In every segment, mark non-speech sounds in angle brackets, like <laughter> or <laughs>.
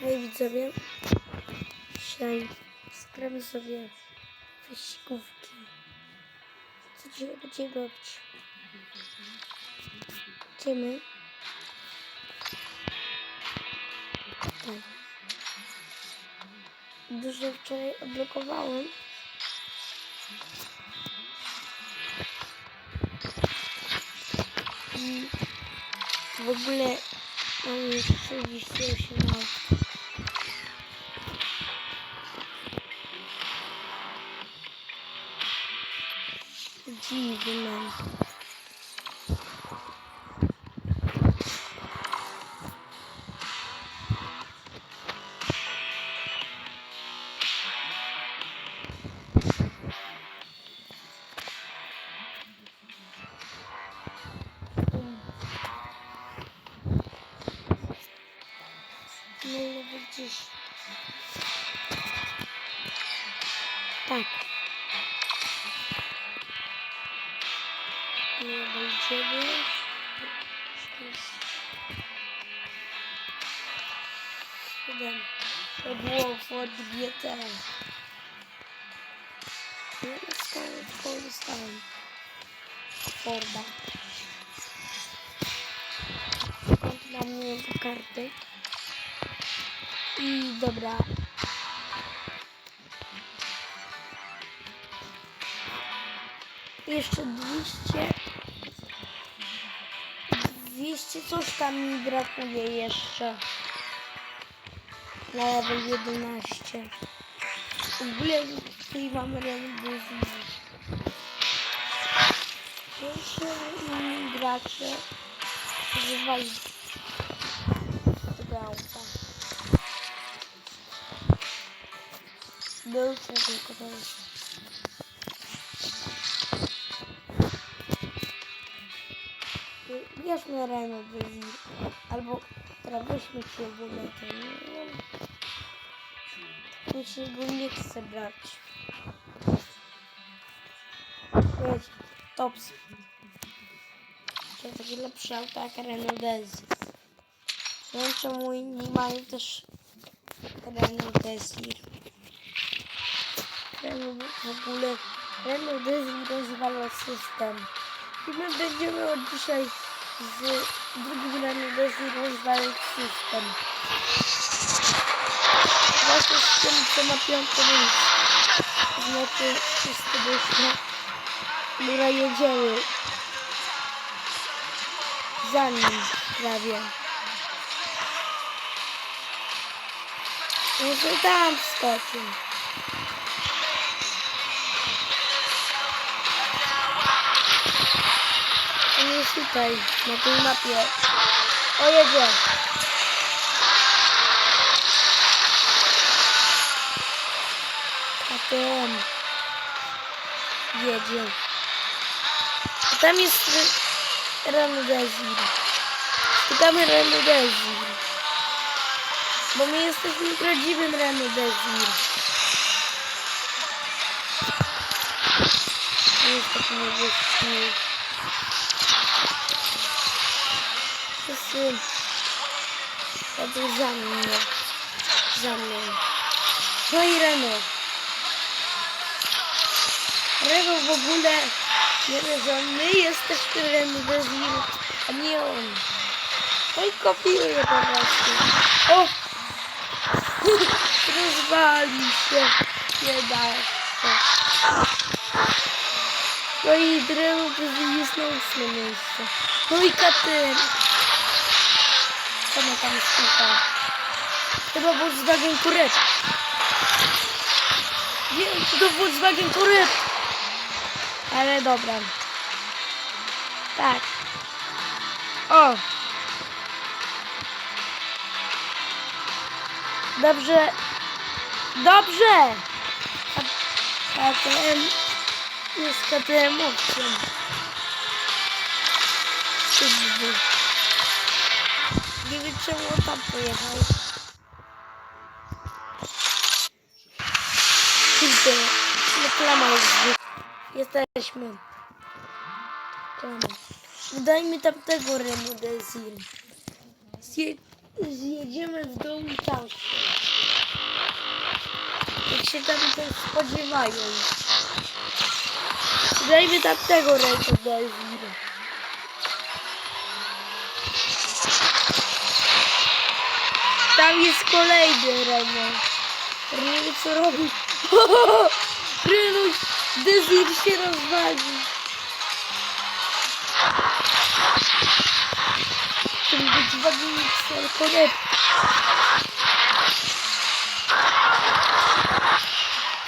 Hej widzowie, dzisiaj skramy sobie wyścigówki. Co dzisiaj będziemy robić? Idziemy. Tak. Dużo wczoraj odblokowałem. I w ogóle mam już 38 lat. bilmem. Ford GT. Nie dostałem, tylko dostałem. Forda. Skąd mam nie karty? I dobra. Jeszcze 200. 200 coś tam mi brakuje jeszcze. Na level 11. W ogóle tutaj mamy rewizję. Pierwszy inni gracze używali tego auta. Był tylko to jest. Bierzmy Desir. Albo ogólnie ten. nie wiem. Mi się go nie chce brać. Wiesz, tops. To takie lepsze auta jak Renault Desir. Nie wiem czemu inni mają też Renault Desir. W ogóle Renault Desir rozwala system. I my będziemy od dzisiaj z drugim Renault Desir rozwalać system. Właśnie z tym, co ma piąte. Znaczy, wszyscy byśmy, które jedziemy za nim prawie. Może tam wskoczył. On jest tutaj, na tej mapie. O, jedzie. KTM. Jedzie. A tam jest Re- Renault Desir. Szukamy Renault Desir. Bo my jesteśmy prawdziwym Renault Desir. Niestety nie wyszli. Wszyscy jadą za mnie. Za mną. No i Renault. Renault w ogóle nie że my jesteśmy Renault Desir, a nie on. No i kopiuje po prostu. O! <laughs> Rozwali się. Nie da. No i Renault Desir jest na ósmym miejscu. No i Katyn. Co ma tam słucha? Chyba Volkswagen Touareg. Nie, to Volkswagen Touareg. Ale dobra. Tak. O. Dobrze. Dobrze. A- KTM jest KTM. Kurde. Nie wiem czemu on tam pojechał. Kurde, reklama jest. Jesteśmy. Dajmy tamtego Remu Desir. Zje... zjedziemy w dół i tam. Jak się tam spodziewają. Dajmy tam tego rękę do Elwiry. Tam jest kolejny Remo. Nie co robi. <laughs> Rynuś, Desir się rozwali. Ten wydzwonił konekt.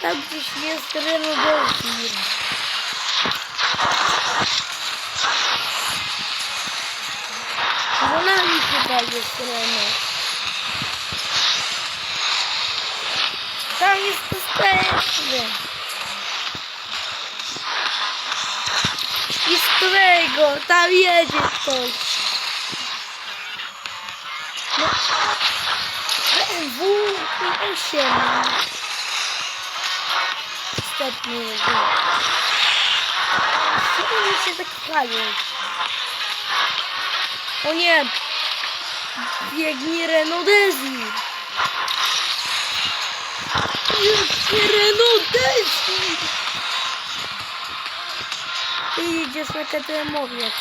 Tam gdzieś jest Reno Desir. Za nami chyba jest Reno. Tam jest bezpieczny. I z którego? Tam jedzie ktoś. No. BMW 8. Ostatni jedzie. Czemu oni się tak chwalią? O nie! Biegnie Renault Desir. Biegnie Renault Desir. Ty idziesz na KTM-owiec.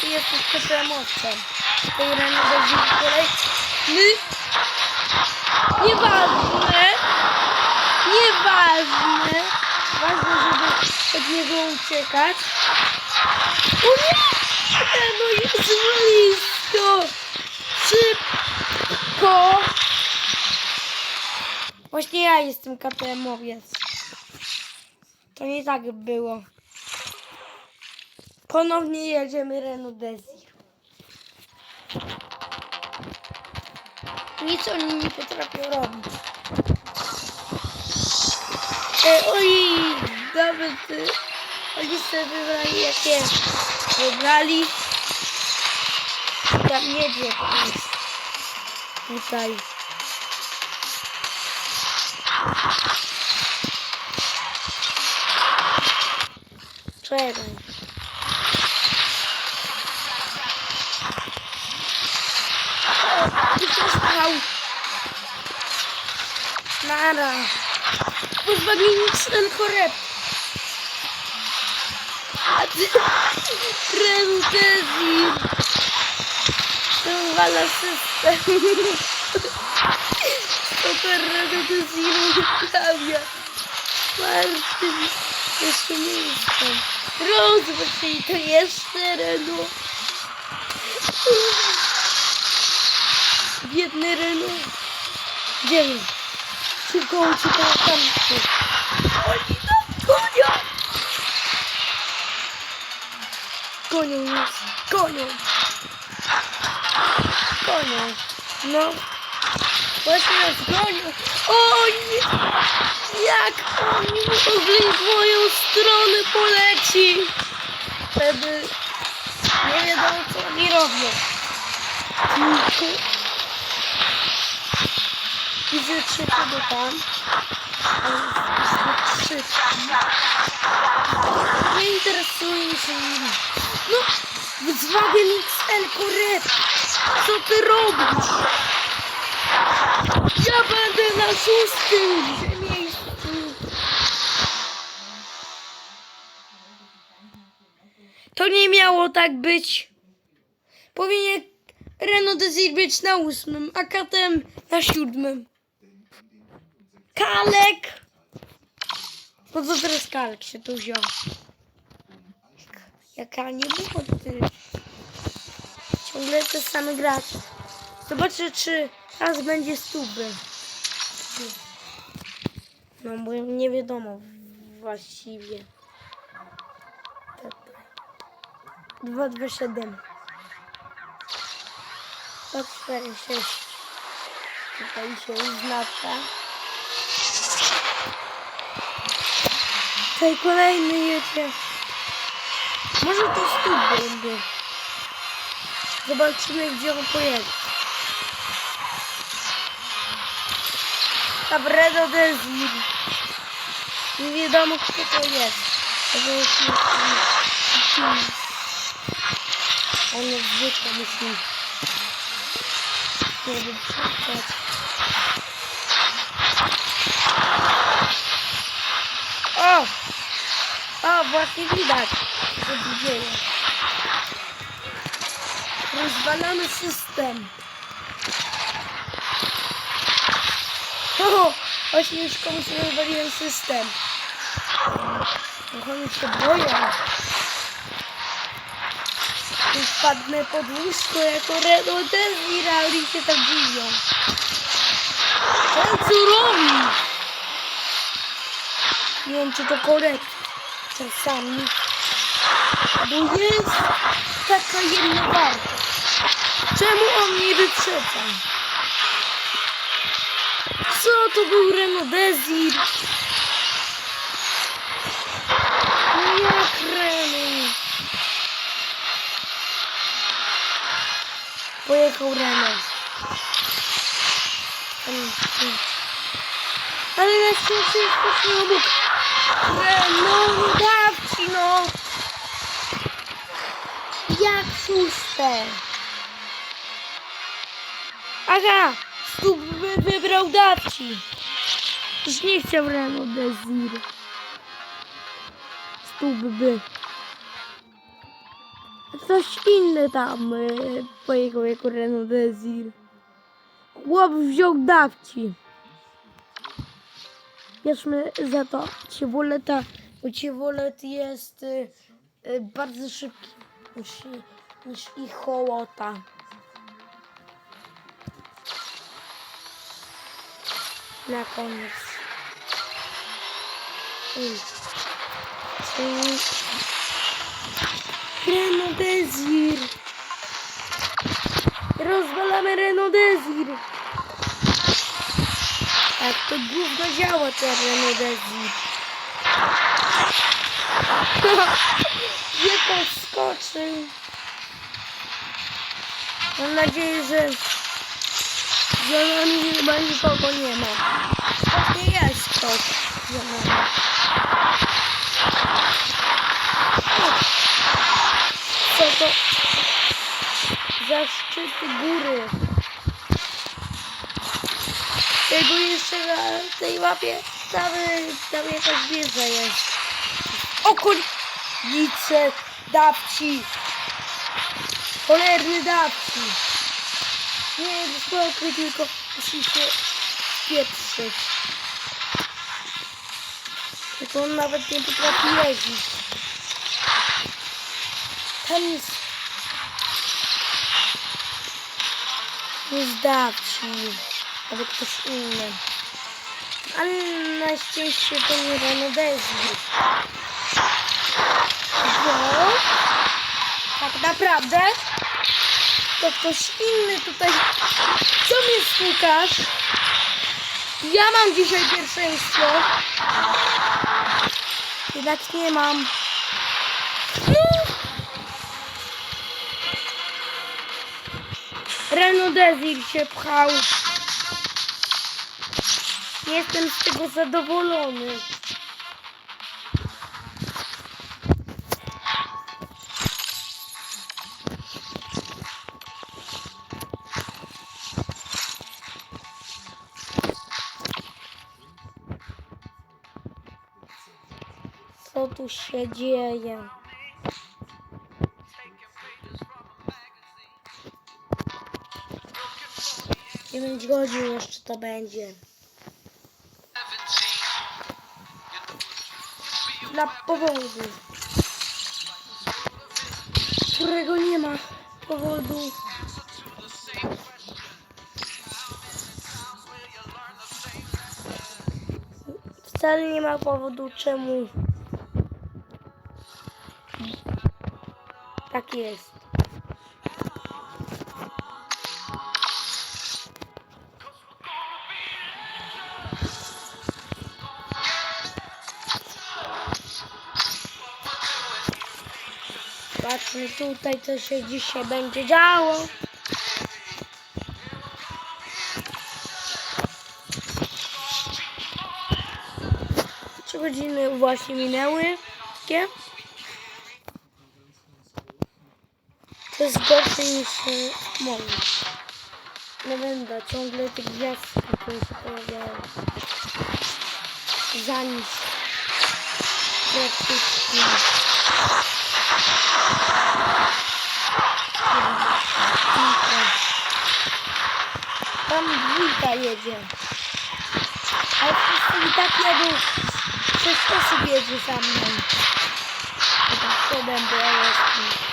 Ty jesteś KTM-owcem. Tej Renault Desir kolej. My... Nieważne. Nieważne. Ważne, żeby od niego uciekać. O nie! No jest blisko! Szybko! Właśnie ja jestem KTM-owiec. To nie tak było. Ponownie jedziemy Renault Desir. Nic oni nie potrafią robić. E, oj, nawet y, oni sobie wybrali jakie wybrali. Tam jedzie. Tutaj. Czekaj. Przestał. Nara. Pozbawieni cel choreb. A ty... Rentezir. To wala system. Super Rentezir wyprawia. Martyn. Jeszcze nie jestem. Rozwój to jeszcze Renault. Biedny Renault. Gdzie jest? Szybko uciekał tam. Oni nas gonią. Gonią nas. Gonią. Gonią. No. Właśnie nas gonią. O. Jak oni mogli w moją stronę poleci? Wtedy nie wiadomo co oni robią. Tylko widzę trzeciego tam. Ale jest trzeci. Nie interesuje się nim. No, Volkswagen XL Correct. Co ty robisz? Ja będę na szóstym. To nie miało tak być. Powinien Renault Desir być na ósmym, a KTM na siódmym. Kalek! Po co teraz Kalek się tu wziął? Jaka nie było ty. Ciągle te same grać. Zobaczę, czy teraz będzie stówy. No, bo nie wiadomo właściwie. 2, 2, 7. 2, 4, 6. Tutaj się oznacza. Tutaj kolejny jedzie. Może to stóp będzie. Zobaczymy, gdzie on pojedzie. Cabrero Desir. Nie wiadomo, kto. To jest On jest zwykle myśli. Nie wiem. O! Właśnie widać, co tu dzieje. Rozwalamy system. O, właśnie już komuś rozwaliłem system. Oni się boją. I wpadnę pod łóżko jako Redo Desira i się tak dziwią. Ten co robi? Nie wiem czy to korekt czasami. Bo jest taka jedna warta. Czemu on mnie wyprzedza? Co to był Renault Desir? No Jak? Pojechał Renault. Ale na szczęście jest właśnie obok. Renault, dawci no! Jak szóste? Aha! Stóp wy wybrał dawci. Już nie chciał Renault Desir. Stóp by. Coś inny tam y, pojechał jako Desir. Chłop wziął dawci. Bierzmy za to Ciewoleta, bo Ciewolet jest y, y, bardzo szybki niż, niż ich hołota. Na koniec. Renault Desir. Rozwalamy Renault Desir. Jak to gówno działa ten Renault Desir. <laughs> Nie podskoczył. Mam nadzieję, że nami chyba nikogo nie ma. Pewnie jest za nami. Co to za szczyty góry? Tego jeszcze na tej mapie tam, tam jakaś wieża jest. Okolice dawci. Cholerny dawci. Nie mokry, tylko musi się spieprzyć. Tylko on nawet nie potrafi jeździć. Tam jest... Jest dawci. Albo ktoś inny. Ale na szczęście to nie Renault Desir. Bo tak naprawdę to ktoś inny tutaj. Co mnie stukasz? Ja mam dzisiaj pierwszeństwo. Jednak nie mam. Renault Desir się pchał. Jestem z tego zadowolony. Tu się dzieje? Dziewięć godzin jeszcze to będzie. Dla powodu, którego nie ma powodu. Wcale nie ma powodu, czemu tak jest. Patrzmy tutaj, co się dzisiaj będzie działo. Trzy godziny właśnie minęły. Nie? To jest gorsze niż e, moje. nie będę, ciągle te gwiazdki, które się pojawiają. Za nic. Praktycznie. Tam dwójka jedzie. Ale wszyscy i tak jadą. Sześć osób jedzie za mną. Chyba siedem, bo ja jestem.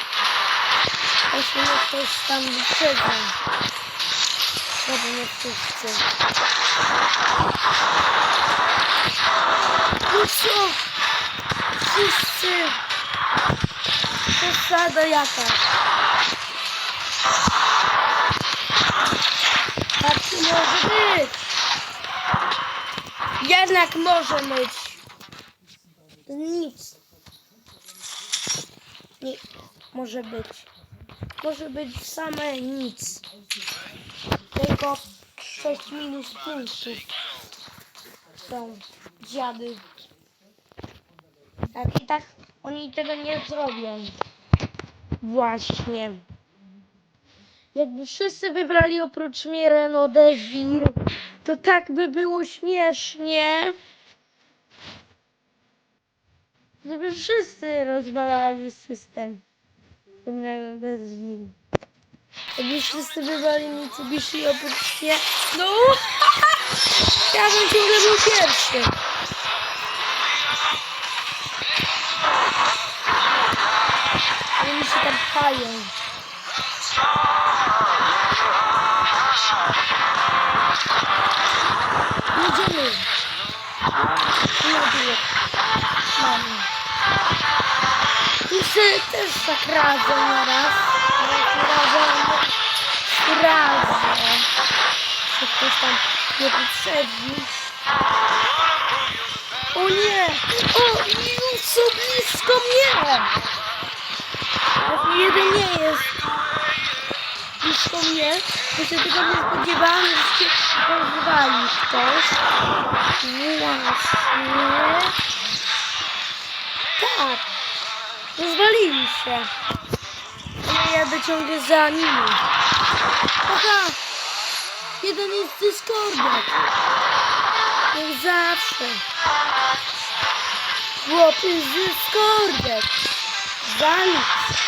Jeśli mnie ktoś tam wyprzedza. Dobra, nie wszyscy. No co? Wszyscy. Przesada jaka. Tak nie może być. Jednak może być. Nic. Nie, może być. Może być same nic. Tylko 6 minus punktów są dziady. Tak i tak oni tego nie zrobią. Właśnie. Jakby wszyscy wybrali oprócz mnie Renault Devil, to tak by było śmiesznie. Gdyby wszyscy rozwalali system. Renault Devil. Jakby wszyscy wybrali Mitsubishi oprócz mnie, no <laughs> ja bym ciągle był pierwszy. Oni się tam pchają. Się też tak radzę nieraz. Radzę. Radzę. Czy ktoś tam nie potrzebni. O nie! O, już są blisko mnie! Jak jeden nie jest blisko mnie, to się tego nie spodziewałam, że się rozwali ktoś. Właśnie. Tak. Rozwalili się. A ja jadę ciągle za nimi. Aha. Jeden jest Discordem. Jak zawsze. Chłopy z Discordem. Za nic.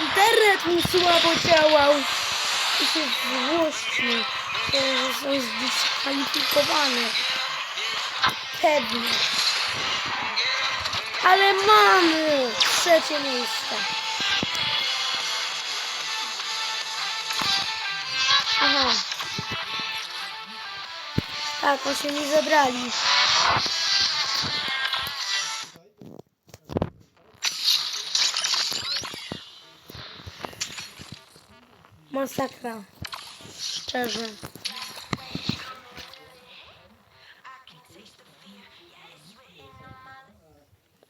Internet mu słabo działał i się złościł, są zdyskwalifikowane. Pewnie. Ale mamy trzecie miejsce. Aha. Tak, oni się nie zebrali. Masakra. Szczerze.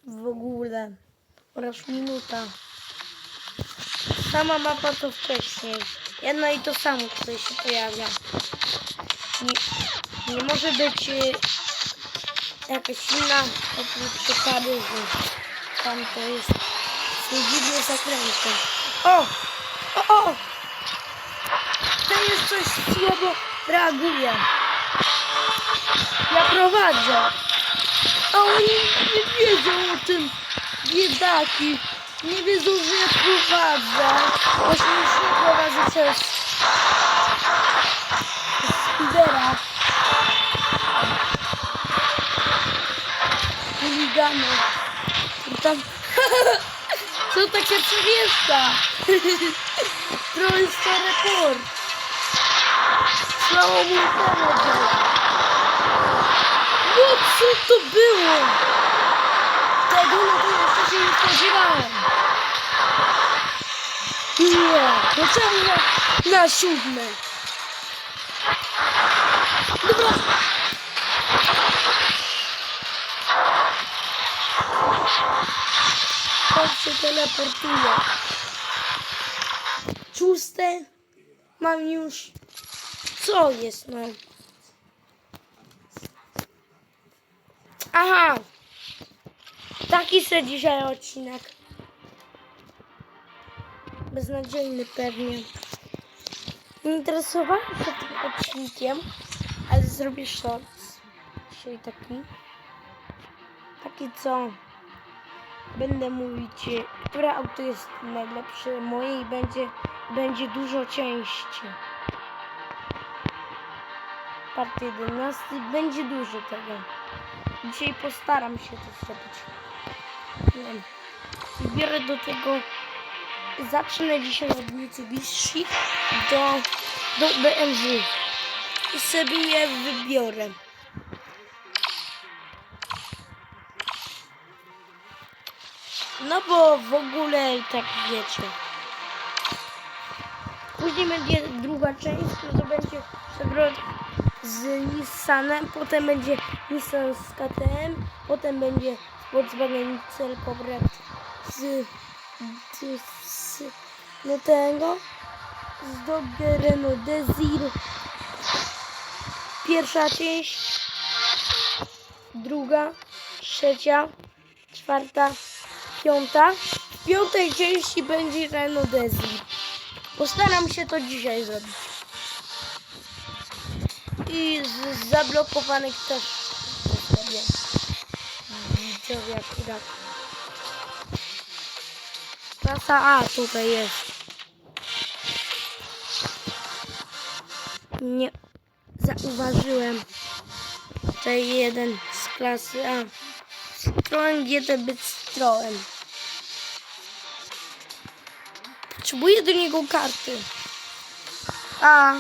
W ogóle. Oraz minuta. Sama mapa to wcześniej. Jedno i to samo tutaj się pojawia. Nie, nie może być y, jakaś inna oprócz Paryżu. Tam to jest są dziwne zakręty. O! O! O! To jest coś słabo reaguje. Ja prowadzę. A oni nie wiedzą o tym. Biedaki. Nie wiedzą, że ja prowadzę. Właśnie już nie prowadzę przez Spidera. Chuliganów. I tam... <laughs> Co takie przewieszcza? <laughs> To rekord. Słało mu internet. No co to było? Tego no to jeszcze się nie spodziewałem. Nie, to czemu na, na siódmej? Dobra. To się teleportuje. Szóste. Mam już. Co jest no? Aha. Taki se dzisiaj odcinek. Beznadziejny pewnie. nie interesowałem się tym odcinkiem, ale zrobię shorts. Dzisiaj taki. Taki co? Będę mówić, które auto jest najlepsze moje i będzie, będzie dużo części. Part 11 będzie dużo tego. Dzisiaj postaram się to zrobić. Wiem. Biorę do tego. Zacznę dzisiaj od Mitsubishi do, do BMW. I sobie je wybiorę. No bo w ogóle tak wiecie. Później będzie druga część, która będzie Chevrolet z Nissanem, potem będzie Nissan z KTM, potem będzie Volkswagen Cel Correct z, z, z no tego, z Renault Desir. Pierwsza część, druga, trzecia, czwarta, piąta. W piątej części będzie Renault Desir. Postaram się to dzisiaj zrobić. I z zablokowanych też sobie. Widzowie akurat. Klasa A tutaj jest. Nie zauważyłem. Tutaj jeden z klasy A. Citroen GT być Citroen. Potrzebuję do niego karty. A,